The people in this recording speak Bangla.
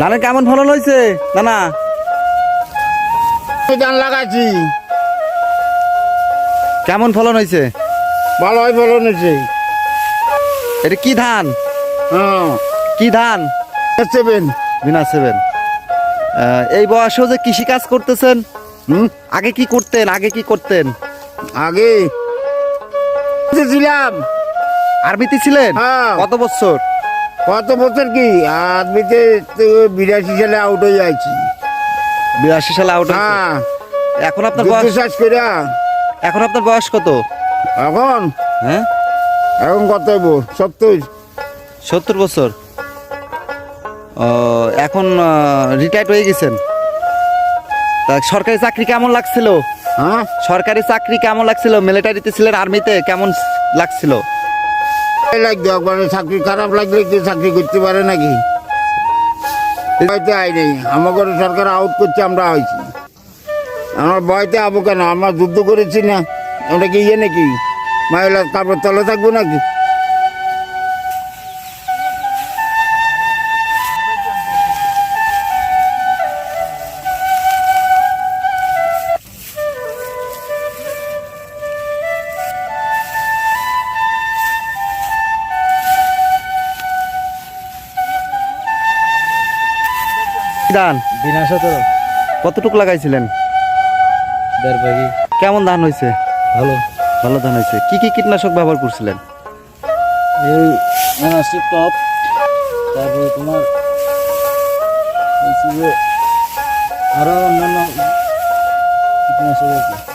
ধানের কেমন ফলন হয়েছে? না না ধান লাগাচ্ছি কেমন ফলন হয়েছে? ভালোই ফলন হয়েছে। এটা কি ধান? হ্যাঁ। কি ধান? সেভেন বিনা সেভেন এই বয়সেও যে কৃষি কাজ করতেছেন হুম? আগে কি করতেন আগে কি করতেন? আগে। ছিলাম। আরবিতে ছিলেন? হ্যাঁ। কত বছর? কত বছর কি আদমিতে তো বিরাশি সালে আউট হয়ে যাচ্ছি বিরাশি সালে আউট হ্যাঁ। এখন আপনার বয়স? শেষ করে এখন আপনার বয়স কত? এখন? হ্যাঁ? এখন কত হইব? সত্তর। সত্তর বছর। এখন রিটায়ার্ড হয়ে গেছেন? তা সরকারি চাকরি কেমন লাগছিল? হ্যাঁ? সরকারি চাকরি কেমন লাগছিল? মিলিটারিতে ছিলেন আর্মিতে কেমন লাগছিল? লাগবে, একবার চাকরি খারাপ লাগলে কি চাকরি করতে পারে নাকি? বয়তে আই নেই, আমাকে সরকার আউট করছে, আমরা হয়েছি আমার ভয়তে আবো কেন? আমরা যুদ্ধ করেছি না, আমরা কি ইয়ে নাকি? মহিলা তারপর তলে থাকব নাকি? ধান বিনা সতেরো। কতটুকু লাগাইছিলেন? দেড় ভাগি কেমন ধান হয়েছে ভালো। ভালো ধান হয়েছে কি কি কীটনাশক ব্যবহার করছিলেন? এই টপ তারপরে তোমার আরও অন্যান্য কীটনাশক আছে।